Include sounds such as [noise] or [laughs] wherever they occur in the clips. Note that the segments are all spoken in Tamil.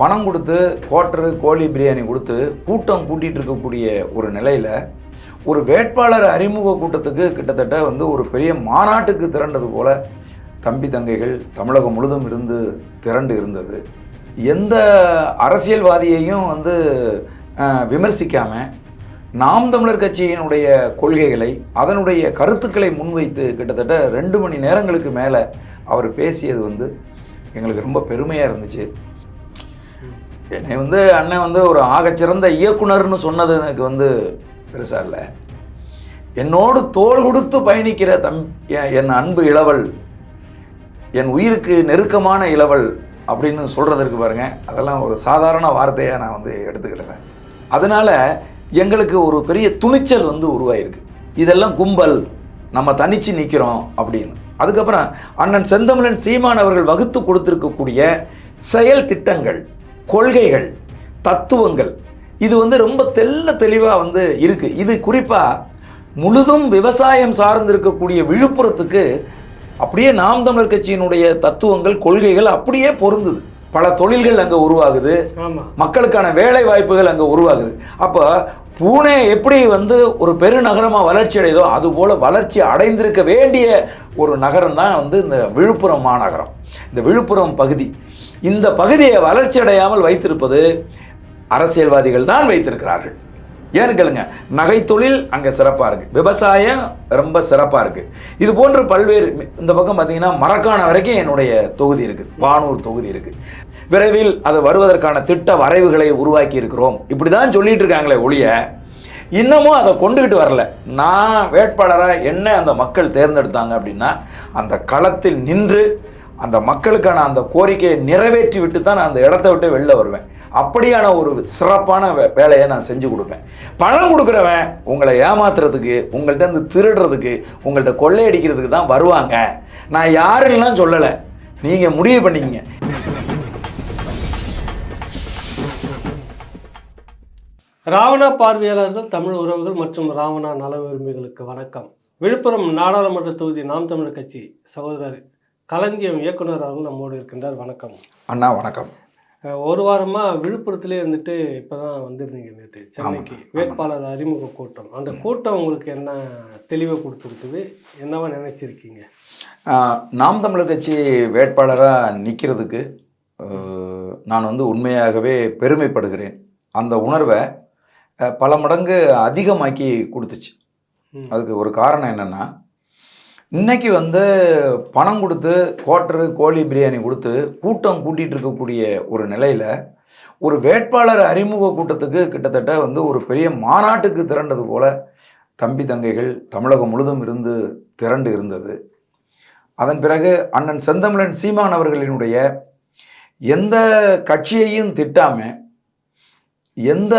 பணம் கொடுத்து குவாட்டரு கோழி பிரியாணி கொடுத்து கூட்டம் கூட்டிகிட்டு இருக்கக்கூடிய ஒரு நிலையில் ஒரு வேட்பாளர் அறிமுக கூட்டத்துக்கு கிட்டத்தட்ட வந்து ஒரு பெரிய மாநாட்டுக்கு திரண்டது போல தம்பி தங்கைகள் தமிழகம் முழுதும் இருந்து திரண்டு இருந்தது. எந்த அரசியல்வாதியையும் வந்து விமர்சிக்காமல் நாம் தமிழர் கட்சியினுடைய கொள்கைகளை அதனுடைய கருத்துக்களை முன்வைத்து கிட்டத்தட்ட ரெண்டு மணி நேரங்களுக்கு மேலே அவர் பேசியது வந்து எங்களுக்கு ரொம்ப பெருமையாக இருந்துச்சு. என்னை வந்து அண்ணன் வந்து ஒரு ஆகச்சிறந்த இயக்குனர்னு சொன்னது எனக்கு வந்து பெருசாக இல்லை. என்னோடு தோல் கொடுத்து பயணிக்கிற தம் என் என் அன்பு இளவல் என் உயிருக்கு நெருக்கமான இளவல் அப்படின்னு சொல்கிறதற்கு பாருங்க. அதெல்லாம் ஒரு சாதாரண வார்த்தையாக நான் வந்து எடுத்துக்கிடுறேன். அதனால் எங்களுக்கு ஒரு பெரிய துணிச்சல் வந்து உருவாயிருக்கு. இதெல்லாம் கும்பல் நம்ம தனித்து நிற்கிறோம் அப்படின்னு. அதுக்கப்புறம் அண்ணன் செந்தமிழன் சீமான் அவர்கள் வகுத்து கொடுத்துருக்கக்கூடிய செயல் திட்டங்கள். கொள்கைகள் தத்துவங்கள். இது வந்து ரொம்ப தெள்ள தெளிவாக வந்து இருக்குது இது குறிப்பாக முழுதும் விவசாயம் சார்ந்து இருக்கக்கூடிய விழுப்புரத்துக்கு அப்படியே நாம் தமிழர் கட்சியினுடைய தத்துவங்கள் கொள்கைகள் அப்படியே பொருந்துது. பல தொழில்கள் அங்கே உருவாகுது. மக்களுக்கான வேலை வாய்ப்புகள் அங்கே உருவாகுது. அப்போ பூனே எப்படி வந்து ஒரு பெருநகரமாக வளர்ச்சி அடையுதோ அதுபோல் வளர்ச்சி அடைந்திருக்க வேண்டிய ஒரு நகரம் தான் வந்து இந்த விழுப்புரம் மாநகரம். இந்த விழுப்புரம் பகுதி. இந்த பகுதியை வளர்ச்சி அடையாமல் வைத்திருப்பது அரசியல்வாதிகள் தான் வைத்திருக்கிறார்கள். ஏன்னு கேளுங்க நகைத்தொழில் அங்கே சிறப்பாக இருக்குது விவசாயம் ரொம்ப சிறப்பாக இருக்குது இது போன்ற பல்வேறு இந்த பக்கம் பார்த்தீங்கன்னா மரக்கான வரைக்கும் என்னுடைய தொகுதி இருக்குது வானூர் தொகுதி இருக்குது விரைவில் அது வருவதற்கான திட்ட வரைவுகளை உருவாக்கி இருக்கிறோம். இப்படி தான் சொல்லிட்டு இருக்காங்களே ஒழிய இன்னமும் அதை கொண்டுகிட்டு வரல. நான் வேட்பாளராக என்ன அந்த மக்கள் தேர்ந்தெடுத்தாங்க அப்படின்னா அந்த களத்தில் நின்று அந்த மக்களுக்கான அந்த கோரிக்கையை நிறைவேற்றி விட்டு தான் நான் அந்த இடத்த விட்டு வெளில வருவேன். அப்படியான ஒரு சிறப்பான வே- வேலையை நான் செஞ்சு கொடுப்பேன். பணம் கொடுக்குறவன் உங்களை ஏமாத்துறதுக்கு உங்கள்கிட்ட இருந்து திருடுறதுக்கு உங்கள்கிட்ட கொள்ளையடிக்கிறதுக்கு தான் வருவாங்க. நான் யாருன்னெலாம் சொல்லலை. நீங்கள் முடிவு பண்ணிக்கங்க. ராவணா பார்வையாளர்கள் தமிழ் உறவுகள் மற்றும் ராவணா நல விரும்பிகளுக்கு வணக்கம். விழுப்புரம் நாடாளுமன்ற தொகுதி நாம் தமிழர் கட்சி சகோதரர் களஞ்சியம் இயக்குனர் அவர்கள் நம்மோடு இருக்கின்றார். வணக்கம். அண்ணா வணக்கம். ஒரு வாரமா விழுப்புரத்திலே இருந்துட்டு இப்பதான் வந்திருந்தீங்க நேற்று சென்னைக்கு. வேட்பாளர் அறிமுக கூட்டம். அந்த கூட்டம் உங்களுக்கு என்ன தெளிவை கொடுத்துருக்குது? என்னவா நினைச்சிருக்கீங்க? நாம் தமிழர் கட்சி வேட்பாளராக நிற்கிறதுக்கு நான் வந்து உண்மையாகவே பெருமைப்படுகிறேன். அந்த உணர்வை பல மடங்கு அதிகமாக்கி கொடுத்துச்சு. அதுக்கு ஒரு காரணம் என்னென்னா இன்னைக்கு வந்து பணம் கொடுத்து குவாட்டரு கோழி பிரியாணி கொடுத்து கூட்டம் கூட்டிகிட்டு இருக்கக்கூடிய ஒரு நிலையில் ஒரு வேட்பாளர் அறிமுக கூட்டத்துக்கு கிட்டத்தட்ட வந்து ஒரு பெரிய மாநாட்டுக்கு திரண்டது போல தம்பி தங்கைகள் தமிழகம் முழுதும் இருந்து திரண்டு இருந்தது அதன் பிறகு அண்ணன் செந்தமிழன் சீமான் அவர்களினுடைய எந்த கட்சியையும் திட்டாம எந்த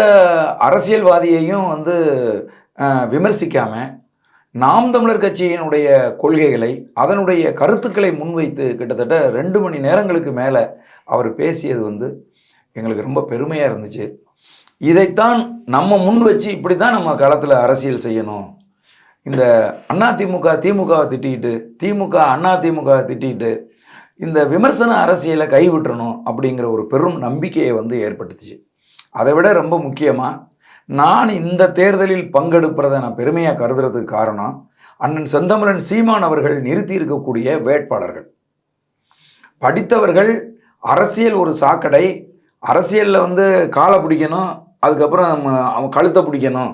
அரசியல்வாதியையும் வந்து விமர்சிக்காமல் நாம் தமிழர் கட்சியினுடைய கொள்கைகளை அதனுடைய கருத்துக்களை முன்வைத்து கிட்டத்தட்ட ரெண்டு மணி நேரங்களுக்கு மேலே அவர் பேசியது வந்து எங்களுக்கு ரொம்ப பெருமையாக இருந்துச்சு. இதைத்தான் நம்ம முன் வச்சு இப்படி தான் நம்ம காலத்தில் அரசியல் செய்யணும். இந்த அண்ணா திமுக திமுகவை திட்டிக்கிட்டு திமுக அண்ணா திமுகவை திட்டிக்கிட்டு இந்த விமர்சன அரசியலை கைவிட்டணும் அப்படிங்கிற ஒரு பெரும் நம்பிக்கையை வந்து ஏற்பட்டுச்சு அதை விட ரொம்ப முக்கியமாக நான் இந்த தேர்தலில் பங்கெடுப்பதை நான் பெருமையாக கருதுறதுக்கு காரணம் அண்ணன் செந்தமரன் சீமான் அவர்கள் நிறுத்தி இருக்கக்கூடிய வேட்பாளர்கள். படித்தவர்கள் அரசியல் ஒரு சாக்கடை அரசியலில் வந்து காலை பிடிக்கணும் அதுக்கப்புறம் அவன் கழுத்தை பிடிக்கணும்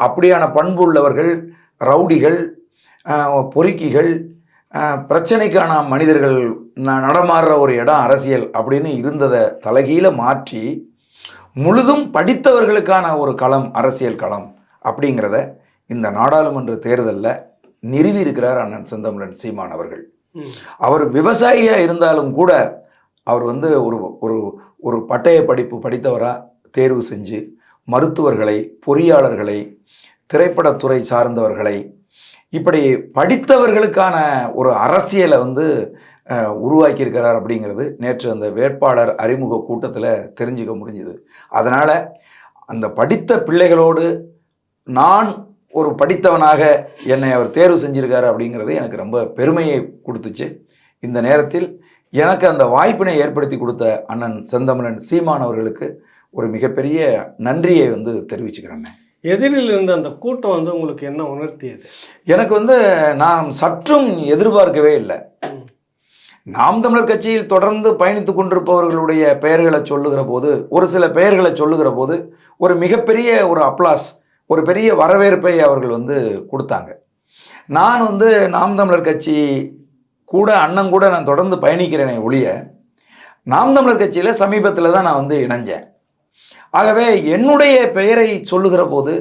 அப்படியான பண்பு உள்ளவர்கள் ரவுடிகள் பொறுக்கிகள் பிரச்சனைக்கான மனிதர்கள் ந- நடமாடுற ஒரு இடம் அரசியல் அப்படின்னு இருந்ததை தலைகீழ மாற்றி முழுதும் படித்தவர்களுக்கான ஒரு களம் அரசியல் களம் அப்படிங்கிறத இந்த நாடாளுமன்ற தேர்தலில் நிறுவி இருக்கிறார் அண்ணன் செந்தமிழன் சீமான் அவர்கள். அவர் விவசாயியாக இருந்தாலும் கூட அவர் வந்து ஒரு ஒரு ஒரு பட்டய படிப்பு படித்தவராக தேர்வு செஞ்சு மருத்துவர்களை பொறியாளர்களை திரைப்படத்துறை சார்ந்தவர்களை இப்படி படித்தவர்களுக்கான ஒரு அரசியலை வந்து உருவாக்கியிருக்கிறார் அப்படிங்கிறது நேற்று அந்த வேட்பாளர் அறிமுக கூட்டத்தில் தெரிஞ்சுக்க முடிஞ்சுது. அதனால் அந்த படித்த பிள்ளைகளோடு நான் ஒரு படித்தவனாக என்னை அவர் தேர்வு செஞ்சிருக்காரு அப்படிங்கிறது எனக்கு ரொம்ப பெருமையை கொடுத்துச்சு. இந்த நேரத்தில் எனக்கு அந்த வாய்ப்பினை ஏற்படுத்தி கொடுத்த அண்ணன் செந்தமிழன் சீமான் அவர்களுக்கு ஒரு மிகப்பெரிய நன்றியை வந்து தெரிவிச்சுக்கிறேன் எதிரில் இருந்த அந்த கூட்டம் வந்து உங்களுக்கு என்ன உணர்த்தியது? எனக்கு வந்து நான் சற்றும் எதிர்பார்க்கவே இல்லை. நாம் தமிழர் கட்சியில் தொடர்ந்து பயணித்து கொண்டிருப்பவர்களுடைய பெயர்களை சொல்லுகிற போது ஒரு சில பெயர்களை சொல்லுகிற போது ஒரு மிகப்பெரிய ஒரு அப்ளாஸ் ஒரு பெரிய வரவேற்பை அவர்கள் வந்து கொடுத்தாங்க. நான் வந்து நாம் தமிழர் கட்சி கூட அண்ணன் கூட நான் தொடர்ந்து பயணிக்கிறேனே ஒழிய நாம் தமிழர் கட்சியில் சமீபத்தில் தான் நான் வந்து இணைஞ்சேன். ஆகவே என்னுடைய பெயரை சொல்லுகிற போது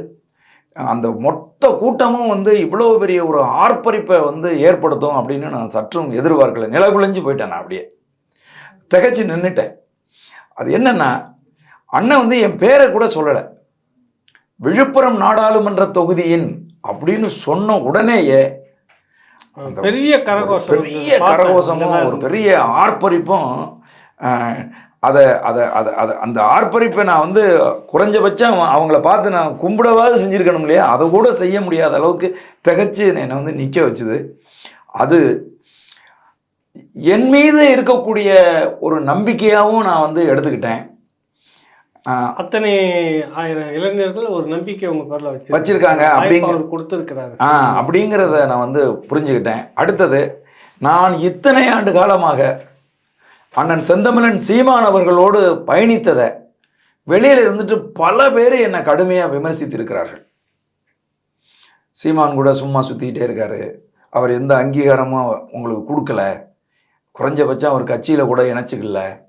அந்த மொத்த கூட்டமும் வந்து இவ்வளோ பெரிய ஒரு ஆர்ப்பரிப்பை வந்து ஏற்படுத்தும் அப்படின்னு நான் சற்றும் எதிர்பார்க்கல. நிலகுலைஞ்சு போயிட்டேன் நான் அப்படியே. திகைச்சு நின்றுட்டேன் அது என்னன்னா அண்ணன் வந்து என் பேரை கூட சொல்லலை. விழுப்புரம் நாடாளுமன்ற தொகுதியின் அப்படின்னு சொன்ன உடனேயே பெரிய கரகோஷம். பெரிய கரகோஷமும் ஒரு பெரிய ஆர்ப்பரிப்பும் அதை அதை அதை அதை அந்த ஆர்ப்பரிப்பை நான் வந்து குறைஞ்சபட்சம் அவங்கள பார்த்து நான் கும்பிடவாது செஞ்சுருக்கணும் இல்லையா? அதை கூட செய்ய முடியாத அளவுக்கு திகைச்சு என்னை வந்து நிற்க வச்சுது. அது என் மீது இருக்கக்கூடிய ஒரு நம்பிக்கையாகவும் நான் வந்து எடுத்துக்கிட்டேன். அத்தனை ஆயிரம் இளைஞர்கள் ஒரு நம்பிக்கை உங்க பேர்ல வச்சு வச்சிருக்காங்க அப்படிங்க- அவர் கொடுத்திருக்கிறாரு. ஆ அப்படிங்கிறத நான் வந்து புரிஞ்சுக்கிட்டேன். அடுத்தது நான் இத்தனை ஆண்டு காலமாக அண்ணன் செந்தமிழன் சீமான் அவர்களோடு பயணித்ததை வெளியில் இருந்துட்டு பல பேர் என்னை கடுமையாக விமர்சித்திருக்கிறார்கள். சீமான் கூட சும்மா சுற்றிக்கிட்டே இருக்காரு. அவர் எந்த அங்கீகாரமும் உங்களுக்கு கொடுக்கல. குறைஞ்சபட்சம் அவர் கட்சியில் கூட இணைச்சிக்கல.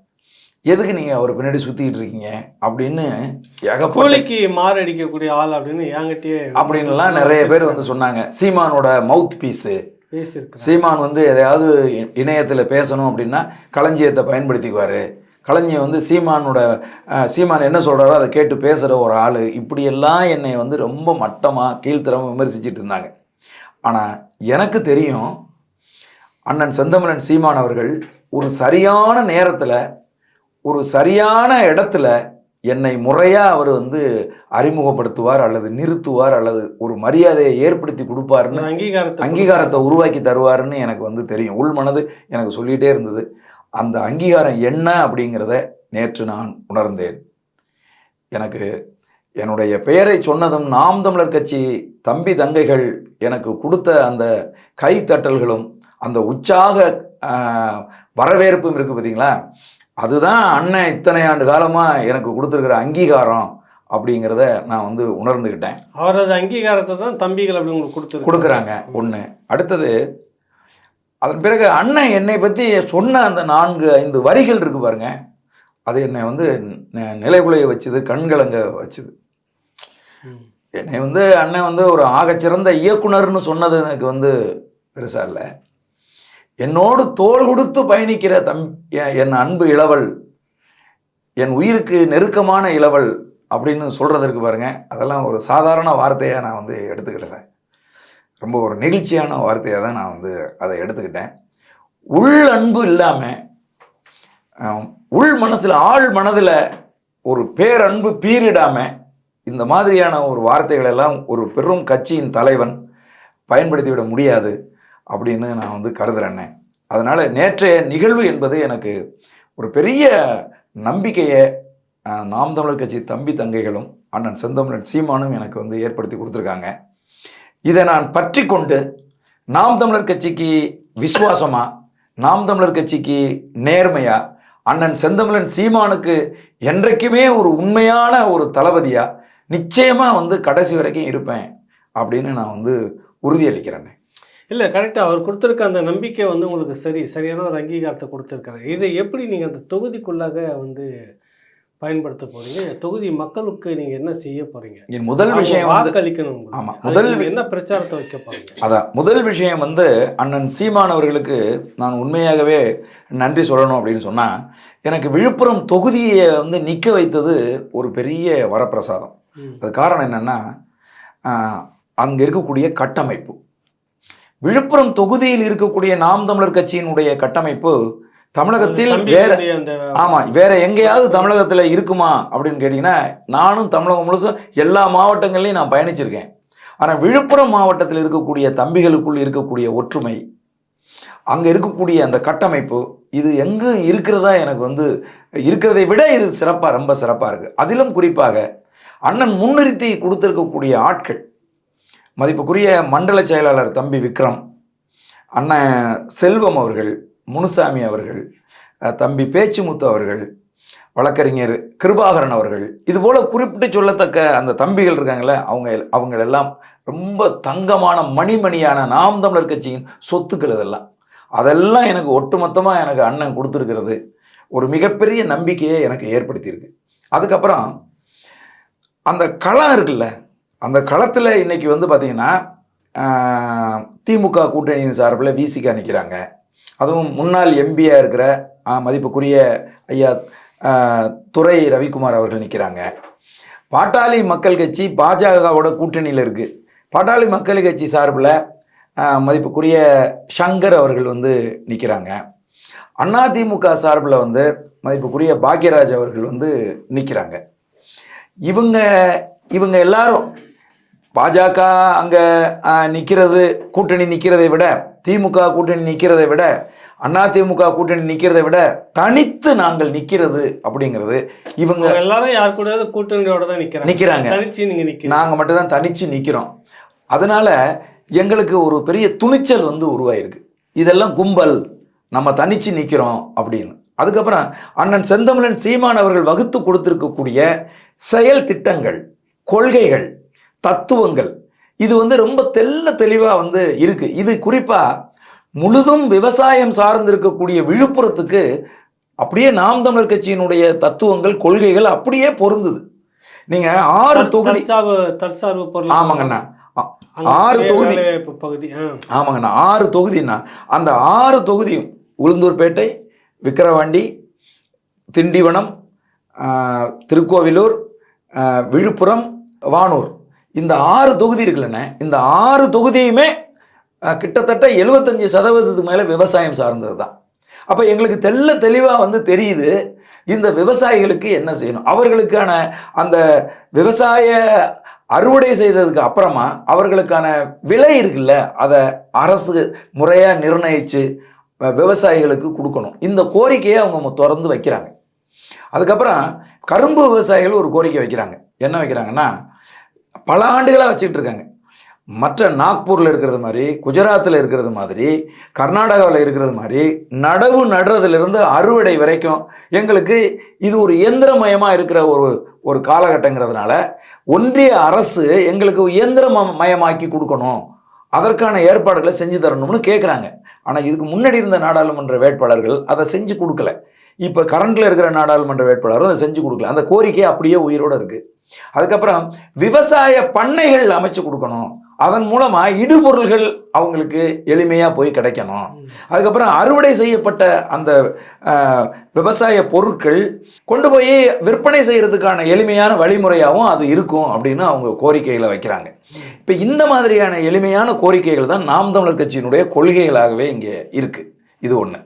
எதுக்கு நீங்கள் அவர் பின்னாடி சுற்றிக்கிட்டு இருக்கீங்க? அப்படின்னு ஏகப்பட்ட கூலிக்கு மாரடிக்கக்கூடிய ஆள் அப்படின்னு என்கிட்டயே அப்படின்லாம் நிறைய பேர் வந்து சொன்னாங்க. சீமானோட மவுத் பீஸு பேசியிருக்கு சீமான் வந்து எதையாவது இணையத்தில் பேசணும் அப்படின்னா களஞ்சியத்தை பயன்படுத்திக்குவார். களஞ்சியம் வந்து சீமானோட சீமான் என்ன சொல்கிறாரோ அதை கேட்டு பேசுகிற ஒரு ஆள். இப்படியெல்லாம் என்னை வந்து ரொம்ப மட்டமாக கீழ்த்தரமாக விமர்சிச்சிட்டு இருந்தாங்க ஆனால் எனக்கு தெரியும் அண்ணன் செந்தமிழன் சீமான் அவர்கள் ஒரு சரியான நேரத்தில் ஒரு சரியான இடத்துல என்னை முறையாக அவர் வந்து அறிமுகப்படுத்துவார் அல்லது நிறுத்துவார் அல்லது ஒரு மரியாதையை ஏற்படுத்தி கொடுப்பாருன்னு அங்கீகாரத்தை அங்கீகாரத்தை உருவாக்கி தருவாருன்னு எனக்கு வந்து தெரியும். உள் மனது எனக்கு சொல்லிகிட்டே இருந்தது. அந்த அங்கீகாரம் என்ன அப்படிங்கிறத நேற்று நான் உணர்ந்தேன். எனக்கு என்னுடைய பெயரை சொன்னதும் நாம் தமிழர் கட்சி தம்பி தங்கைகள் எனக்கு கொடுத்த அந்த கைத்தட்டல்களும் அந்த உற்சாக வரவேற்பும் இருக்குது பார்த்தீங்களா அதுதான் அண்ணன் இத்தனை ஆண்டு காலமாக எனக்கு கொடுத்துருக்கிற அங்கீகாரம் அப்படிங்கிறத நான் வந்து உணர்ந்துக்கிட்டேன் அவரது அங்கீகாரத்தை தான் தம்பிகள் அப்படி உங்களுக்கு கொடுத்துருக்கு கொடுக்குறாங்க ஒன்று அடுத்தது அதன் பிறகு அண்ணன் என்னை பற்றி சொன்ன அந்த நான்கு ஐந்து வரிகள் இருக்கு பாருங்க. அது என்னை வந்து நிலைகுலைய வச்சுது கண்கலங்க வச்சுது. என்னை வந்து அண்ணன் வந்து ஒரு ஆகச்சிறந்த இயக்குனர்னு சொன்னது எனக்கு வந்து பெருசாக இல்லை. என்னோடு தோல் கொடுத்து பயணிக்கிற தம் என் அன்பு இளவல் என் உயிருக்கு நெருக்கமான இளவல் அப்படின்னு சொல்கிறதற்கு பாருங்க. அதெல்லாம் ஒரு சாதாரண வார்த்தையாக நான் வந்து எடுத்துக்கிடுறேன் ரொம்ப ஒரு நெகிழ்ச்சியான வார்த்தையாக தான் நான் வந்து அதை எடுத்துக்கிட்டேன். உள் அன்பு இல்லாமல் உள் மனசில் ஆழ் மனதில் ஒரு பேரன்பு பீரிடாமல் இந்த மாதிரியான ஒரு வார்த்தைகளெல்லாம் ஒரு பெரும் கட்சியின் தலைவன் பயன்படுத்தி விட முடியாது. அப்படின்னு நான் வந்து கருதுறேன்னே. அதனால் நேற்றைய நிகழ்வு என்பது எனக்கு ஒரு பெரிய நம்பிக்கையை நாம் தமிழர் கட்சி தம்பி தங்கைகளும் அண்ணன் செந்தமிழன் சீமானும் எனக்கு வந்து ஏற்படுத்தி கொடுத்துருக்காங்க. இதை நான் பற்றி கொண்டு நாம் தமிழர் கட்சிக்கு விசுவாசமாக நாம் தமிழர் கட்சிக்கு நேர்மையாக அண்ணன் செந்தமிழன் சீமானுக்கு என்றைக்குமே ஒரு உண்மையான ஒரு தளபதியாக நிச்சயமாக வந்து கடைசி வரைக்கும் இருப்பேன் அப்படின்னு நான் வந்து உறுதியளிக்கிறேன் இல்லை கரெக்டாக அவர் கொடுத்துருக்க அந்த நம்பிக்கை வந்து உங்களுக்கு சரி. சரியான ஒரு அங்கீகாரத்தை கொடுத்துருக்காரு. இதை எப்படி நீங்கள் அந்த தொகுதிக்குள்ளாக வந்து பயன்படுத்த போறீங்க? தொகுதி மக்களுக்கு நீங்கள் என்ன செய்ய போறீங்க? என் முதல் விஷயம் வாக்களிக்கணும் உங்களுக்கு. ஆமா, அதுக்கு முதல் என்ன பிரச்சாரத்தை வைக்க போறீங்க? அதான் முதல் விஷயம் வந்து அண்ணன் சீமான் அவர்களுக்கு நான் உண்மையாகவே நன்றி சொல்லணும் அப்படின்னு சொன்னால் எனக்கு விழுப்புரம் தொகுதியை வந்து நிற்க வைத்தது ஒரு பெரிய வரப்பிரசாதம். அது காரணம் என்னென்னா அங்கே இருக்கக்கூடிய கட்டமைப்பு. விழுப்புரம் தொகுதியில் இருக்கக்கூடிய நாம் தமிழர் கட்சியினுடைய கட்டமைப்பு தமிழகத்தில் வேற ஆமாம் வேற எங்கேயாவது தமிழகத்தில் இருக்குமா அப்படின்னு கேட்டிங்கன்னா நானும் தமிழகம் முழுசும் எல்லா மாவட்டங்கள்லையும் நான் பயணிச்சிருக்கேன். ஆனால் விழுப்புரம் மாவட்டத்தில் இருக்கக்கூடிய தம்பிகளுக்குள் இருக்கக்கூடிய ஒற்றுமை அங்கே இருக்கக்கூடிய அந்த கட்டமைப்பு இது எங்கும் இருக்கிறதா எனக்கு வந்து இருக்கிறதை விட இது சிறப்பாக ரொம்ப சிறப்பாக இருக்குது அதிலும் குறிப்பாக அண்ணன் முன்னிறுத்தி கொடுத்துருக்கக்கூடிய ஆட்கள் மதிப்புக்குரிய மண்டல செயலாளர் தம்பி விக்ரம் அண்ணன் செல்வம் அவர்கள் முனுசாமி அவர்கள் தம்பி பேச்சுமுத்து அவர்கள் வழக்கறிஞர் கிருபாகரன் அவர்கள் இதுபோல் குறிப்பிட்டு சொல்லத்தக்க அந்த தம்பிகள் இருக்காங்களே அவங்க அவங்களெல்லாம் ரொம்ப தங்கமான மணிமணியான நாம் தமிழர் கட்சியின் சொத்துக்கள் இதெல்லாம். அதெல்லாம் எனக்கு ஒட்டுமொத்தமாக எனக்கு அண்ணன் கொடுத்துருக்கிறது. ஒரு மிகப்பெரிய நம்பிக்கையை எனக்கு ஏற்படுத்தியிருக்கு. அதுக்கப்புறம் அந்த களம் இருக்குல்ல அந்த களத்தில் இன்னைக்கு வந்து பார்த்திங்கன்னா திமுக கூட்டணியின் சார்பில் விசிகா நிற்கிறாங்க அதுவும் முன்னாள் எம்பியாக இருக்கிற மதிப்புக்குரிய ஐயா துறை ரவிக்குமார் அவர்கள் நிற்கிறாங்க பாட்டாளி மக்கள் கட்சி பாஜகவோட கூட்டணியில் இருக்குது பாட்டாளி மக்கள் கட்சி சார்பில் மதிப்புக்குரிய சங்கர் அவர்கள் வந்து நிற்கிறாங்க அதிமுக சார்பில் வந்து மதிப்புக்குரிய பாக்யராஜ் அவர்கள் வந்து நிற்கிறாங்க இவங்க இவங்க எல்லாரும் பாஜக அங்கே நிற்கிறது கூட்டணி நிற்கிறதை விட திமுக கூட்டணி நிற்கிறதை விட அதிமுக கூட்டணி நிற்கிறதை விட தனித்து நாங்கள் நிற்கிறது அப்படிங்கிறது இவங்க எல்லாரும் யார் கூடயாவது கூட்டணியோட தான் நிக்கிறாங்க. நிற்கிறாங்க தனிச்சு நீங்க நிக்கிறீங்க. நாங்கள் மட்டும்தான் தனிச்சு நிற்கிறோம் அதனால எங்களுக்கு ஒரு பெரிய துணிச்சல் வந்து உருவாயிருக்கு. இதெல்லாம் கும்பல் நம்ம தனிச்சு நிற்கிறோம் அப்படின்னு. அதுக்கப்புறம் அண்ணன் செந்தமிழன் சீமான் அவர்கள் வகுத்து கொடுத்திருக்கக்கூடிய செயல் திட்டங்கள் கொள்கைகள் தத்துவங்கள். இது வந்து ரொம்ப தெள்ள தெளிவாக வந்து இருக்கு. இது குறிப்பாக முழுதும் விவசாயம் சார்ந்திருக்கக்கூடிய விழுப்புரத்துக்கு அப்படியே நாம் தமிழர் கட்சியினுடைய தத்துவங்கள் கொள்கைகள் அப்படியே பொருந்துது. நீங்க ஆறு தொகுதி தற்சார்பு பொருள் ஆமாங்கண்ணா. ஆறு தொகுதி. பகுதி. ஆமாங்கண்ணா. ஆறு தொகுதின்னா அந்த ஆறு தொகுதியும் உளுந்தூர்பேட்டை விக்கிரவாண்டி திண்டிவனம் திருக்கோவிலூர் விழுப்புரம் வானூர். இந்த ஆறு தொகுதி இருக்குல்லண்ணே இந்த ஆறு தொகுதியுமே கிட்டத்தட்ட எழுபத்தஞ்சு சதவீதத்துக்கு மேலே விவசாயம் சார்ந்தது தான் அப்போ எங்களுக்கு தெள்ள தெளிவாக வந்து தெரியுது இந்த விவசாயிகளுக்கு என்ன செய்யணும்? அவர்களுக்கான அந்த விவசாய அறுவடை செய்ததுக்கு அப்புறமா அவர்களுக்கான விலை இருக்குல்ல அதை அரசு முறையாக நிர்ணயித்து விவசாயிகளுக்கு கொடுக்கணும். இந்த கோரிக்கையை அவங்க திறந்து வைக்கிறாங்க. அதுக்கப்புறம் கரும்பு விவசாயிகள் ஒரு கோரிக்கை வைக்கிறாங்க. என்ன வைக்கிறாங்கன்னா பல ஆண்டுகளாக வச்சுக்கிட்டு இருக்காங்க. மற்ற நாக்பூரில் இருக்கிறது மாதிரி குஜராத்தில் இருக்கிறது மாதிரி கர்நாடகாவில் இருக்கிறது மாதிரி நடவு நடுறதுலேருந்து அறுவடை வரைக்கும் எங்களுக்கு இது ஒரு இயந்திரமயமாக இருக்கிற ஒரு ஒரு காலகட்டங்கிறதுனால ஒன்றிய அரசு எங்களுக்கு இயந்திரமயமாக்கி கொடுக்கணும். அதற்கான ஏற்பாடுகளை செஞ்சு தரணும்னு கேட்குறாங்க ஆனால் இதுக்கு முன்னாடி இருந்த நாடாளுமன்ற வேட்பாளர்கள் அதை செஞ்சு கொடுக்கல. இப்போ கரண்டில் இருக்கிற நாடாளுமன்ற வேட்பாளரும் அதை செஞ்சு கொடுக்கல. அந்த கோரிக்கை அப்படியே உயிரோடு இருக்குது அதுக்கப்புறம் விவசாய பண்ணைகள் அமைச்சு கொடுக்கணும். அதன் மூலமாக இடுபொருள்கள் அவங்களுக்கு எளிமையாக போய் கிடைக்கணும். அதுக்கப்புறம் அறுவடை செய்யப்பட்ட அந்த விவசாய பொருட்கள் கொண்டு போய் விற்பனை செய்கிறதுக்கான எளிமையான வழிமுறையாகவும் அது இருக்கும் அப்படின்னு அவங்க கோரிக்கைகளை வைக்கிறாங்க. இப்போ இந்த மாதிரியான எளிமையான கோரிக்கைகள் தான் நாம் தமிழர் கட்சியினுடைய கொள்கைகளாகவே இங்கே இருக்குது இது ஒன்று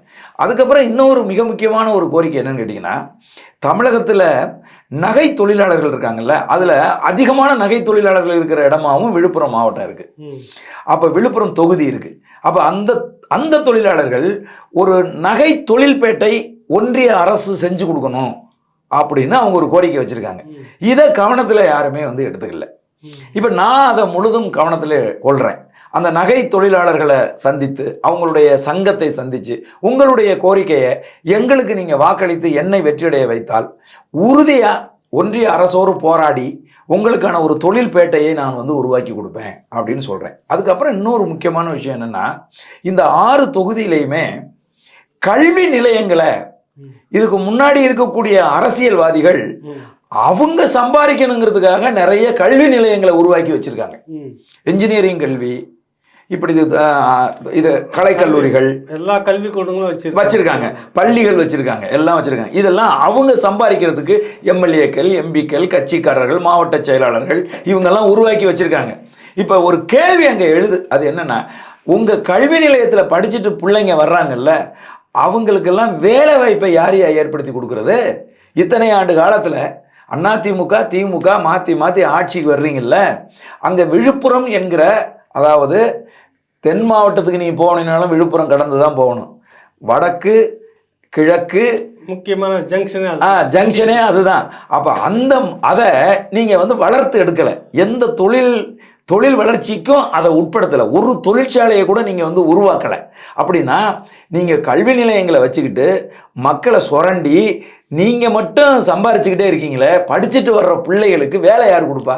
அதுக்கப்புறம் இன்னொரு மிக முக்கியமான ஒரு கோரிக்கை என்னன்னு கேட்டிங்கன்னா தமிழகத்தில் நகை தொழிலாளர்கள் இருக்காங்கல்ல அதில் அதிகமான நகை தொழிலாளர்கள் இருக்கிற இடமாவும் விழுப்புரம் மாவட்டம் இருக்குது. அப்போ விழுப்புரம் தொகுதி இருக்குது அப்போ அந்த அந்த தொழிலாளர்கள் ஒரு நகை தொழில்பேட்டை ஒன்றிய அரசு செஞ்சு கொடுக்கணும் அப்படின்னு அவங்க ஒரு கோரிக்கை வச்சுருக்காங்க. இதை கவனத்தில் யாருமே வந்து எடுத்துக்கல. இப்போ நான் அதை முழுதும் கவனத்தில் கொள்கிறேன் அந்த நகை தொழிலாளர்களை சந்தித்து அவங்களுடைய சங்கத்தை சந்தித்து உங்களுடைய கோரிக்கையை எங்களுக்கு நீங்கள் வாக்களித்து என்னை வெற்றியடைய வைத்தால் உறுதியாக ஒன்றிய அரசோடு போராடி உங்களுக்கான ஒரு தொழில் பேட்டையை நான் வந்து உருவாக்கி கொடுப்பேன் அப்படின்னு சொல்கிறேன் அதுக்கப்புறம் இன்னொரு முக்கியமான விஷயம் என்னென்னா இந்த ஆறு தொகுதியிலையுமே கல்வி நிலையங்களை. இதுக்கு முன்னாடி இருக்கக்கூடிய அரசியல்வாதிகள். அவங்க சம்பாதிக்கணுங்கிறதுக்காக நிறைய கல்வி நிலையங்களை உருவாக்கி வச்சிருக்காங்க. இன்ஜினியரிங் கல்வி இப்படி இது இது கலைக்கல்லூரிகள் எல்லா கல்வி கூடங்களும் வச்சிருக்காங்க. வச்சிருக்காங்க. பள்ளிகள் வச்சிருக்காங்க. எல்லாம் வச்சிருக்காங்க. இதெல்லாம் அவங்க சம்பாதிக்கிறதுக்கு எம்எல்ஏக்கள் எம்பிக்கள் கட்சிக்காரர்கள் மாவட்ட செயலாளர்கள் இவங்கெல்லாம் உருவாக்கி வச்சிருக்காங்க. இப்போ ஒரு கேள்வி அங்கே எழுது. அது என்னன்னா உங்க கல்வி நிலையத்தில் படிச்சுட்டு பிள்ளைங்க வர்றாங்கல்ல அவங்களுக்கெல்லாம் வேலை வாய்ப்பை யார் ஏற்படுத்தி கொடுக்கறது? இத்தனை ஆண்டு காலத்தில் அதிமுக திமுக மாற்றி மாற்றி ஆட்சிக்கு வர்றீங்கல்ல அங்கே விழுப்புரம் என்கிற அதாவது தென் மாவட்டத்துக்கு நீங்கள் போனீங்கனாலும் விழுப்புரம் கடந்து தான் போகணும். வடக்கு கிழக்கு முக்கியமான ஜங்ஷனே அது. ஆ ஜங்ஷனே அதுதான். அப்போ அந்த அதை நீங்கள் வந்து வளர்த்து எடுக்கலை. எந்த தொழில் தொழில் வளர்ச்சிக்கும் அதை உட்படுத்தலை. ஒரு தொழிற்சாலையை கூட நீங்கள் வந்து உருவாக்கலை. அப்படின்னா நீங்கள் கல்வி நிலையங்களை வச்சுக்கிட்டு மக்களை சுரண்டி நீங்கள் மட்டும் சம்பாரிச்சுக்கிட்டே இருக்கீங்களே படிச்சுட்டு வர்ற பிள்ளைகளுக்கு வேலை யார் கொடுப்பா.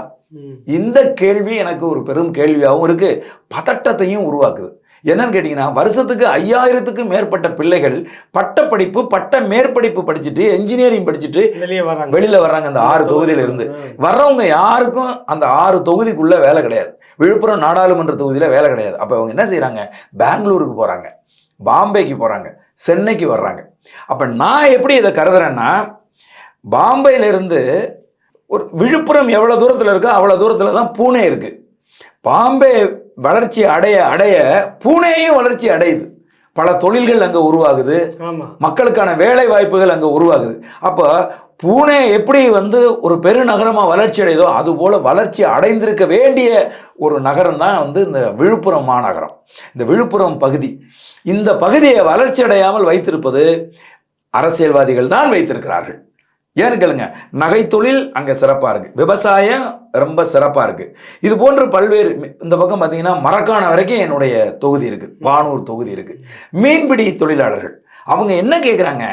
இந்த கேள்வி எனக்கு ஒரு பெரும் கேள்வியாகவும் இருக்கு. பதட்டத்தையும் உருவாக்குது. என்னன்னு கேட்டிங்கன்னா வருஷத்துக்கு ஐயாயிரத்துக்கும் மேற்பட்ட பிள்ளைகள் பட்டப்படிப்பு பட்ட மேற்படிப்பு படிச்சுட்டு என்ஜினியரிங் படிச்சுட்டு வெளியே வராங்க. வெளியில வர்றாங்க அந்த ஆறு தொகுதியில இருந்து. வர்றவங்க யாருக்கும் அந்த ஆறு தொகுதிக்குள்ள வேலை கிடையாது. விழுப்புரம் நாடாளுமன்ற தொகுதியில வேலை கிடையாது. அப்ப அவங்க என்ன செய்றாங்க? பெங்களூருக்கு போறாங்க. பாம்பேக்கு போறாங்க. சென்னைக்கு வர்றாங்க. அப்ப நான் எப்படி இதை கருதுறேன்னா பாம்பேல இருந்து ஒரு விழுப்புரம் எவ்வளவு தூரத்துல இருக்கோ அவ்வளவு தூரத்துல தான் பூனே இருக்கு. பாம்பே வளர்ச்சி அடைய அடைய பூனேயும் வளர்ச்சி அடையுது. பல தொழில்கள் அங்கே உருவாகுது. மக்களுக்கான வேலை வாய்ப்புகள் அங்கே உருவாகுது. அப்போ பூனே எப்படி வந்து ஒரு பெருநகரமாக வளர்ச்சி அடையுதோ அதுபோல் வளர்ச்சி அடைந்திருக்க வேண்டிய ஒரு நகரம் தான் வந்து இந்த விழுப்புரம் மாநகரம். இந்த விழுப்புரம் பகுதி. இந்த பகுதியை வளர்ச்சி அடையாமல் வைத்திருப்பது அரசியல்வாதிகள் தான் வைத்திருக்கிறார்கள். ஏன்னு கேளுங்க நகைத்தொழில் அங்கே சிறப்பாக இருக்குது விவசாயம் ரொம்ப சிறப்பாக இருக்குது இது போன்று பல்வேறு இந்த பக்கம் பார்த்தீங்கன்னா மரக்காணம் வரைக்கும் என்னுடைய தொகுதி இருக்குது வானூர் தொகுதி இருக்குது மீன்பிடி தொழிலாளர்கள் அவங்க என்ன கேட்குறாங்க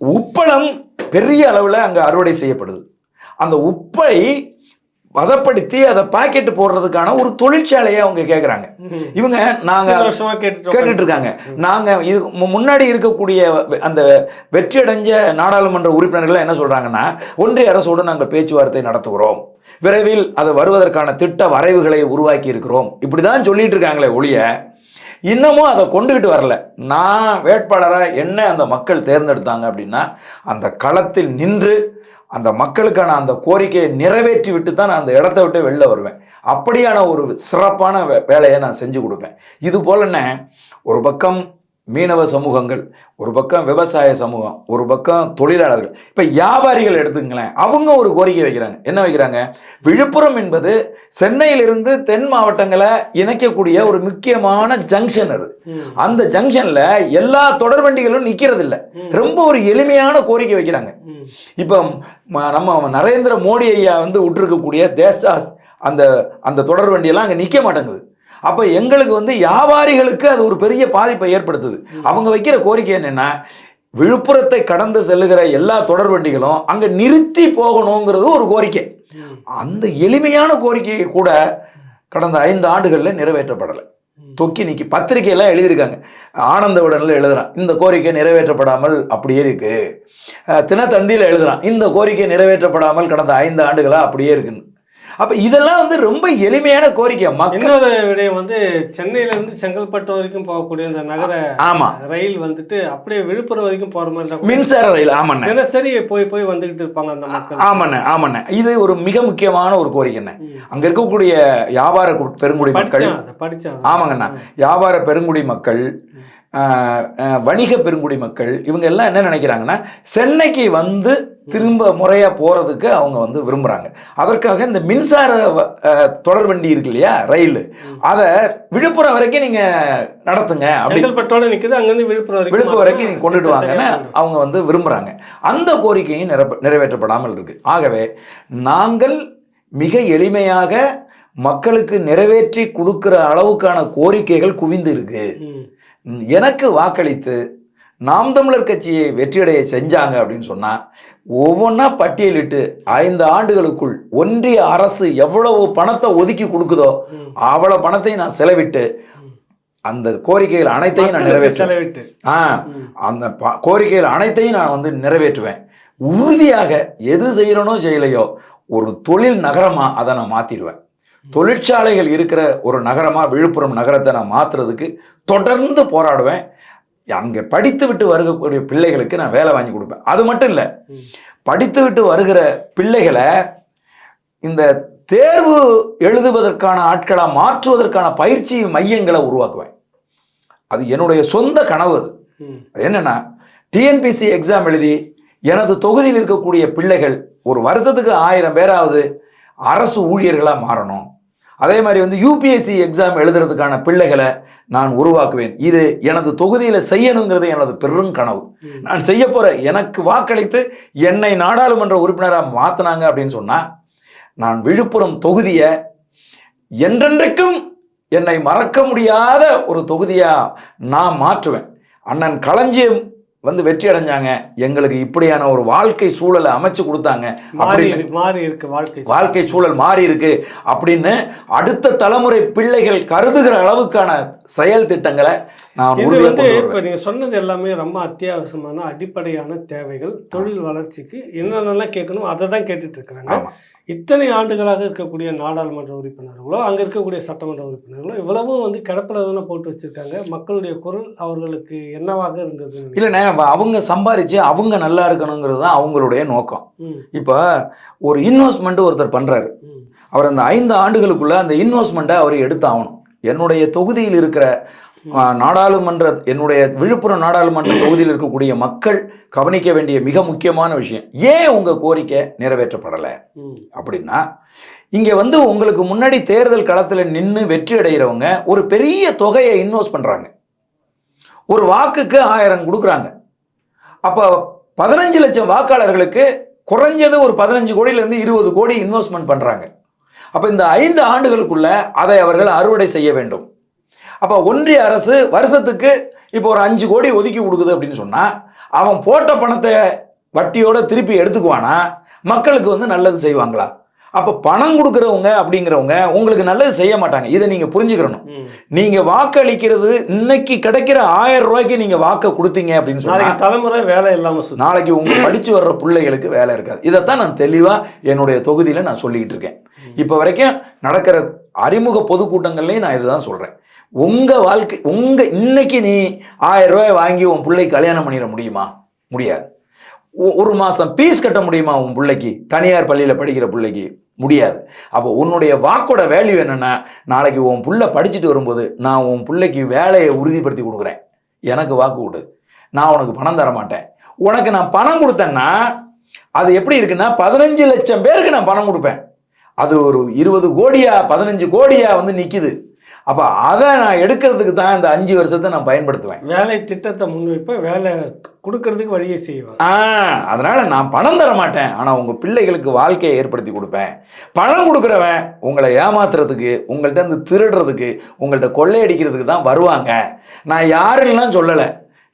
உப்பளம் பெரிய அளவில் அங்கே அறுவடை செய்யப்படுது. அந்த உப்பை பதப்படுத்தி அதை பாக்கெட் போடுறதுக்கான ஒரு தொழிற்சாலையை அவங்க கேட்குறாங்க. இவங்க நாங்கள் கேட்டுட்டு இருக்காங்க நாங்க இது முன்னாடி இருக்கக்கூடிய அந்த வெற்றி அடைஞ்ச நாடாளுமன்ற உறுப்பினர்கள் என்ன சொல்றாங்கன்னா ஒன்றிய அரசோடு நாங்கள் பேச்சுவார்த்தை நடத்துகிறோம். விரைவில் அது வருவதற்கான திட்ட வரைவுகளை உருவாக்கி இருக்கிறோம். இப்படிதான் சொல்லிட்டு இருக்காங்களே ஒழிய இன்னமும் அதை கொண்டுகிட்டு வரல. நான் வேட்பாளராக என்ன அந்த மக்கள் தேர்ந்தெடுத்தாங்க அப்படின்னா அந்த களத்தில் நின்று அந்த மக்களுக்கான அந்த கோரிக்கையை நிறைவேற்றி விட்டு தான் நான் அந்த இடத்த விட்டு வெளில வருவேன். அப்படியான ஒரு சிறப்பான வே- வேலையை நான் செஞ்சு கொடுப்பேன். இது போலன்னு ஒரு பக்கம் மீனவ சமூகங்கள் ஒரு பக்கம் விவசாய சமூகம் ஒரு பக்கம் தொழிலாளர்கள். இப்போ வியாபாரிகள் எடுத்துங்களேன் அவங்க ஒரு கோரிக்கை வைக்கிறாங்க. என்ன வைக்கிறாங்க? விழுப்புரம் என்பது சென்னையிலிருந்து தென் மாவட்டங்களை இணைக்கக்கூடிய ஒரு முக்கியமான ஜங்ஷன் அது. அந்த ஜங்ஷன்ல எல்லா தொடர்வண்டிகளும் நிக்கிறது இல்ல. ரொம்ப ஒரு எளிமையான கோரிக்கை வைக்கிறாங்க. இப்போ நம்ம நரேந்திர மோடி ஐயா வந்து விட்டுருக்கக்கூடிய தேசாஸ் அந்த அந்த தொடர் வண்டியெல்லாம் அங்கே நிற்க மாட்டேங்குது. அப்போ எங்களுக்கு வந்து வியாபாரிகளுக்கு அது ஒரு பெரிய பாதிப்பை ஏற்படுத்துது. அவங்க வைக்கிற கோரிக்கை என்னென்னா விழுப்புரத்தை கடந்து செல்லுகிற எல்லா தொடர் வண்டிகளும் அங்கே நிறுத்தி போகணுங்கிறது ஒரு கோரிக்கை. அந்த எளிமையான கோரிக்கையை கூட கடந்த ஐந்து ஆண்டுகளில் நிறைவேற்றப்படலை. தொக்கி நிக்கி பத்திரிக்கையெல்லாம் எழுதியிருக்காங்க. ஆனந்த உடனில் எழுதுறான் இந்த கோரிக்கை நிறைவேற்றப்படாமல் அப்படியே இருக்குது தினத்தந்தியில் எழுதுறான் இந்த கோரிக்கை நிறைவேற்றப்படாமல் கடந்த ஐந்து ஆண்டுகளாக அப்படியே இருக்குன்னு. அப்ப இதெல்லாம் வந்து ரொம்ப எளிமையான கோரிக்கை. மக்கள் இன்னொரு விடயம் வந்து சென்னையில இருந்து செங்கல்பட்டு வரைக்கும் போகக்கூடிய இந்த நகர ஆமா. ரயில் வந்துட்டு அப்படியே விழுப்புரம் வரைக்கும் போற மாதிரி கூட மின்சார ரயில் ஆமாண்ணே. தினசரி போய் போய் வந்துகிட்டு இருப்பாங்க அந்த மக்கள். ஆமாண்ணே ஆமாண்ணே. இது ஒரு மிக முக்கியமான ஒரு கோரிக்கைண்ணே. அங்க இருக்கக்கூடிய வியாபார பெருங்குடி மக்கள் அதை. ஆமாங்கண்ணா. வியாபார பெருங்குடி மக்கள் வணிக பெருங்குடி மக்கள் இவங்க எல்லாம் என்ன நினைக்கிறாங்கன்னா சென்னைக்கு வந்து திரும்ப முறையாக போகிறதுக்கு அவங்க வந்து விரும்புகிறாங்க அதற்காக இந்த மின்சார தொடர் வண்டி இருக்கு இல்லையா ரயில். அதை விழுப்புரம் வரைக்கும் நீங்கள் நடத்துங்க செங்கல்பட்டோட நிக்குது அங்கிருந்து விழுப்புரம் வரைக்கும் விழுப்புரம் வரைக்கும் நீங்கள் கொண்டுட்டு வாங்கன்னு. அவங்க வந்து விரும்புகிறாங்க அந்த கோரிக்கையும் நிறைவே நிறைவேற்றப்படாமல் இருக்கு. ஆகவே நாங்கள் மிக எளிமையாக மக்களுக்கு நிறைவேற்றி கொடுக்கிற அளவுக்கான கோரிக்கைகள் குவிந்து இருக்கு. எனக்கு வாக்களித்து நாம் தமிழர் கட்சியை வெற்றியடைய செஞ்சாங்க அப்படின்னு சொன்னால் ஒவ்வொன்றா பட்டியலிட்டு ஐந்து ஆண்டுகளுக்குள் ஒன்றிய அரசு எவ்வளவு பணத்தை ஒதுக்கி கொடுக்குதோ. அவ்வளோ பணத்தையும் நான் செலவிட்டு அந்த கோரிக்கைகள் அனைத்தையும் நான் நிறைவேற்றுவேன். ஆ. அந்த கோரிக்கைகள் அனைத்தையும் நான் வந்து நிறைவேற்றுவேன். உறுதியாக எது செய்யறனோ செய்யலையோ ஒரு தொழில் நகரமா அதை நான் மாத்திடுவேன். தொழிற்சாலைகள் இருக்கிற ஒரு நகரமா விழுப்புரம் நகரத்தை நான் மாத்துறதுக்கு தொடர்ந்து போராடுவேன். அங்கே படித்து விட்டு வருகக்கூடிய பிள்ளைகளுக்கு நான் வேலை வாங்கி கொடுப்பேன் அது மட்டும் இல்லை. படித்து விட்டு வருகிற பிள்ளைகளை இந்த தேர்வு எழுதுவதற்கான ஆட்களை மாற்றுவதற்கான பயிற்சி மையங்களை உருவாக்குவேன் அது என்னுடைய சொந்த கனவு அது. அது என்னன்னா டிஎன்பிசி எக்ஸாம் எழுதி எனது தொகுதியில் இருக்கக்கூடிய பிள்ளைகள் ஒரு வருஷத்துக்கு ஆயிரம் பேராவது அரசு ஊழியர்களாக மாறணும் அதே மாதிரி வந்து யூபிஎஸ்சி எக்ஸாம் எழுதுறதுக்கான பிள்ளைகளை நான் உருவாக்குவேன். இது எனது தொகுதியில் செய்யணுங்கிறது எனது பெரும் கனவு. நான் செய்ய போற எனக்கு வாக்களித்து என்னை நாடாளுமன்ற உறுப்பினராக மாத்தினாங்க அப்படின்னு சொன்னா நான் விழுப்புரம் தொகுதியை என்றென்றைக்கும் என்னை மறக்க முடியாத ஒரு தொகுதியா நான் மாற்றுவேன். அண்ணன் களஞ்சியம் வந்து வெற்றி அடைஞ்சாங்க. எங்களுக்கு இப்படியான ஒரு வாழ்க்கை சூழலை அமைச்சு கொடுத்தாங்க. மாறி இருக்கு வாழ்க்கை வாழ்க்கை சூழல் மாறி இருக்கு அப்படின்னு அடுத்த தலைமுறை பிள்ளைகள் கருதுகிற அளவுக்கான செயல் திட்டங்களை நான் வந்து இப்போ நீங்கள் சொன்னது எல்லாமே ரொம்ப அத்தியாவசியமான அடிப்படையான தேவைகள் தொழில் வளர்ச்சிக்கு என்னென்னலாம் கேட்கணும் அதை தான் கேட்டுட்டு இருக்கிறாங்க. இத்தனை ஆண்டுகளாக இருக்கக்கூடிய நாடாளுமன்ற உறுப்பினர்களோ அங்கே இருக்கக்கூடிய சட்டமன்ற உறுப்பினர்களோ இவ்வளவும் வந்து கிடப்பில் தானே போட்டு வச்சிருக்காங்க. மக்களுடைய குரல் அவர்களுக்கு என்னவாக இருந்தது? இல்லைண்ணே அவங்க சம்பாரிச்சு அவங்க நல்லா இருக்கணுங்கிறது தான் அவங்களுடைய நோக்கம். இப்போ ஒரு இன்வெஸ்ட்மெண்ட் ஒருத்தர் பண்றாரு. ம். அவர் அந்த ஐந்து ஆண்டுகளுக்குள்ள அந்த இன்வெஸ்ட்மெண்ட்டை அவர் எடுத்து ஆகணும் என்னுடைய தொகுதியில் இருக்கிற நாடாளுமன்ற என்னுடைய விழுப்புரம் நாடாளுமன்ற தொகுதியில் இருக்கக்கூடிய மக்கள் கவனிக்க வேண்டிய மிக முக்கியமான விஷயம் ஏன் உங்க கோரிக்கை நிறைவேற்றப்படலை? அப்படின்னா இங்க வந்து உங்களுக்கு முன்னாடி தேர்தல் களத்தில் நின்று வெற்றி அடைகிறவங்க ஒரு பெரிய தொகையை இன்வெஸ்ட் பண்றாங்க. ஒரு வாக்குக்கு ஆயிரம் கொடுக்குறாங்க. அப்போ பதினஞ்சு லட்சம் வாக்காளர்களுக்கு குறைஞ்சது ஒரு பதினஞ்சு கோடியிலேருந்து இருபது கோடி இன்வெஸ்ட்மெண்ட் பண்ணுறாங்க அப்போ இந்த ஐந்து ஆண்டுகளுக்குள்ள அதை அவர்கள் அறுவடை செய்ய வேண்டும். அப்போ ஒன்றிய அரசு வருஷத்துக்கு இப்போ ஒரு அஞ்சு கோடி ஒதுக்கி கொடுக்குது அப்படின்னு சொன்னால் அவன் போட்ட பணத்தை வட்டியோட திருப்பி எடுத்துக்குவானா? மக்களுக்கு வந்து நல்லது செய்வாங்களா? அப்போ பணம் கொடுக்குறவங்க அப்படிங்கிறவங்க உங்களுக்கு நல்லது செய்ய மாட்டாங்க. இதை நீங்கள் புரிஞ்சுக்கிறணும். ம். நீங்க வாக்களிக்கிறது இன்னைக்கு கிடைக்கிற ஆயிரம் ரூபாய்க்கு நீங்க வாக்க கொடுத்தீங்க அப்படின்னு நாளைக்கு தலைமுறை வேலை இல்லாமல் நாளைக்கு உங்க படிச்சு வர்ற பிள்ளைகளுக்கு வேலை இருக்காது. இதைத்தான் நான் தெளிவா என்னுடைய தொகுதியில நான் சொல்லிக்கிட்டு இருக்கேன். இப்போ வரைக்கும் நடக்கிற அறிமுக பொதுக்கூட்டங்கள்லையும் நான் இதுதான் சொல்றேன். உங்கள் வாழ்க்கை உங்கள் இன்னைக்கு நீ ஆயிரம் ரூபாய் வாங்கி உன் பிள்ளைக்கு கல்யாணம் பண்ணிட முடியுமா? முடியாது. ஒரு மாதம் ஃபீஸ் கட்ட முடியுமா உன் பிள்ளைக்கு? தனியார் பள்ளியில் படிக்கிற பிள்ளைக்கு? முடியாது. அப்போ உன்னுடைய வாக்கோட வேல்யூ என்னென்னா நாளைக்கு உன் புள்ள படிச்சுட்டு வரும்போது நான் உன் பிள்ளைக்கு வேலையை உறுதிப்படுத்தி கொடுக்குறேன். எனக்கு வாக்கு கொடு நான் உனக்கு பணம் தர மாட்டேன். உனக்கு நான் பணம் கொடுத்தேன்னா அது எப்படி இருக்குன்னா பதினஞ்சு லட்சம் பேருக்கு நான் பணம் கொடுப்பேன். அது ஒரு இருபது கோடியா பதினஞ்சு கோடியா வந்து நிற்கிது அப்போ அதை நான் எடுக்கிறதுக்கு தான் இந்த அஞ்சு வருஷத்தை நான் பயன்படுத்துவேன். வேலை திட்டத்தை முன்வைப்பேன் வேலை கொடுக்கறதுக்கு வழியை செய்வேன் ஆ அதனால நான் பணம் தர மாட்டேன். ஆனால் உங்கள் பிள்ளைகளுக்கு வாழ்க்கையை ஏற்படுத்தி கொடுப்பேன். பணம் கொடுக்குறவன் உங்களை ஏமாத்துறதுக்கு உங்கள்கிட்ட இருந்து திருடுறதுக்கு உங்கள்கிட்ட கொள்ளையடிக்கிறதுக்கு தான் வருவாங்க. நான் யாரெல்லாம் சொல்லலை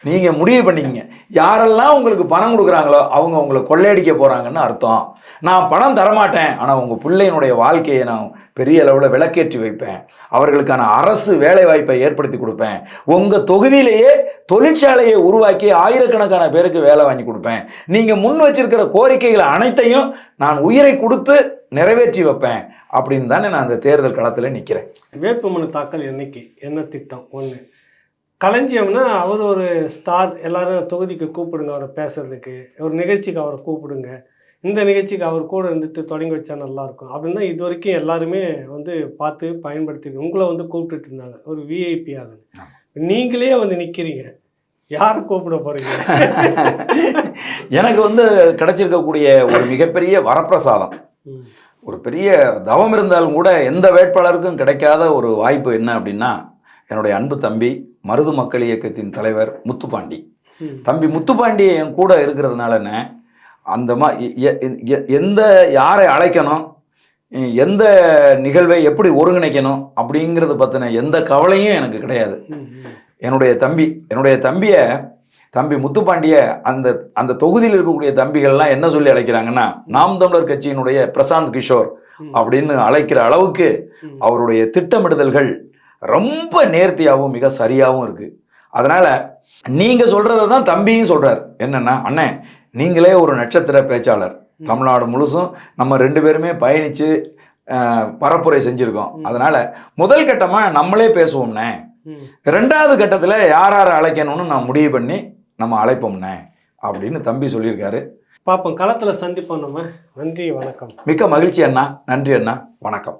நீங்கள் முடிவு பண்ணிக்கங்க. யாரெல்லாம் உங்களுக்கு பணம் கொடுக்குறாங்களோ அவங்க உங்களை கொள்ளையடிக்க போகிறாங்கன்னு அர்த்தம். நான் பணம் தரமாட்டேன் ஆனால் உங்கள் பிள்ளையினுடைய வாழ்க்கையை நான் பெரிய அளவில் விளக்கேற்றி வைப்பேன். அவர்களுக்கான அரசு வேலை வாய்ப்பை ஏற்படுத்தி கொடுப்பேன். உங்கள் தொகுதியிலேயே தொழிற்சாலையை உருவாக்கி ஆயிரக்கணக்கான பேருக்கு வேலை வாங்கி கொடுப்பேன். நீங்கள் முன் வச்சிருக்கிற கோரிக்கைகள் அனைத்தையும் நான் உயிரை கொடுத்து நிறைவேற்றி வைப்பேன். அப்படின்னு தானே நான் அந்த தேர்தல் களத்தில் நிற்கிறேன் வேட்புமனு தாக்கல் என்னைக்கு? என்ன திட்டம்? ஒன்று களஞ்சியம்னா அவர் ஒரு ஸ்டார் எல்லாரும் தொகுதிக்கு கூப்பிடுங்க அவரை பேசுறதுக்கு. ஒரு நிகழ்ச்சிக்கு அவரை கூப்பிடுங்க. இந்த நிகழ்ச்சிக்கு அவர் கூட இருந்துட்டு தொடங்கி வச்சா நல்லா இருக்கும் அப்படின்னு தான் இது வரைக்கும் எல்லாருமே வந்து பார்த்து பயன்படுத்தி உங்களை வந்து கூப்பிட்டுட்டு இருந்தாங்க. ஒரு விஐபி ஆகுது நீங்களே வந்து நிற்கிறீங்க யாரை கூப்பிட போறீங்க? [laughs] எனக்கு வந்து கிடைச்சிருக்கக்கூடிய ஒரு மிகப்பெரிய வரப்பிரசாதம். ஒரு பெரிய தவம் இருந்தாலும் கூட எந்த வேட்பாளருக்கும் கிடைக்காத ஒரு வாய்ப்பு என்ன அப்படின்னா என்னுடைய அன்பு தம்பி மருது மக்கள் இயக்கத்தின் தலைவர் முத்துப்பாண்டி. தம்பி முத்துப்பாண்டி என் கூட இருக்கிறதுனாலண்ணே அந்த மா எந்த யாரை அழைக்கணும் எந்த நிகழ்வை எப்படி ஒருங்கிணைக்கணும் அப்படிங்கிறத பற்றின எந்த கவலையும் எனக்கு கிடையாது. என்னுடைய தம்பி என்னுடைய தம்பியை தம்பி முத்துப்பாண்டிய அந்த அந்த தொகுதியில் இருக்கக்கூடிய தம்பிகள்லாம் என்ன சொல்லி அழைக்கிறாங்கன்னா நாம் தமிழர் கட்சியினுடைய பிரசாந்த் கிஷோர். அப்படின்னு அழைக்கிற அளவுக்கு. அவருடைய திட்டமிடுதல்கள் ரொம்ப நேர்த்தியாகவும் மிக சரியாகவும் இருக்கு அதனால நீங்க சொல்றதை தான் தம்பியும் சொல்றார் என்னன்னா அண்ணே நீங்களே ஒரு நட்சத்திர பேச்சாளர். தமிழ்நாடு முழுசும் நம்ம ரெண்டு பேருமே பயணிச்சு அஹ், பரப்புரை செஞ்சிருக்கோம். அதனால முதல் கட்டமா நம்மளே பேசுவோம்னே. ரெண்டாவது கட்டத்தில் யார் யாரை அழைக்கணும்னு நான் முடிவு பண்ணி நம்ம அழைப்போம்னே அப்படின்னு தம்பி சொல்லியிருக்காரு. பார்ப்போம் களத்தில் சந்திப்போம் நம்ம. நன்றி வணக்கம். மிக்க மகிழ்ச்சி அண்ணா. நன்றி அண்ணா. வணக்கம்.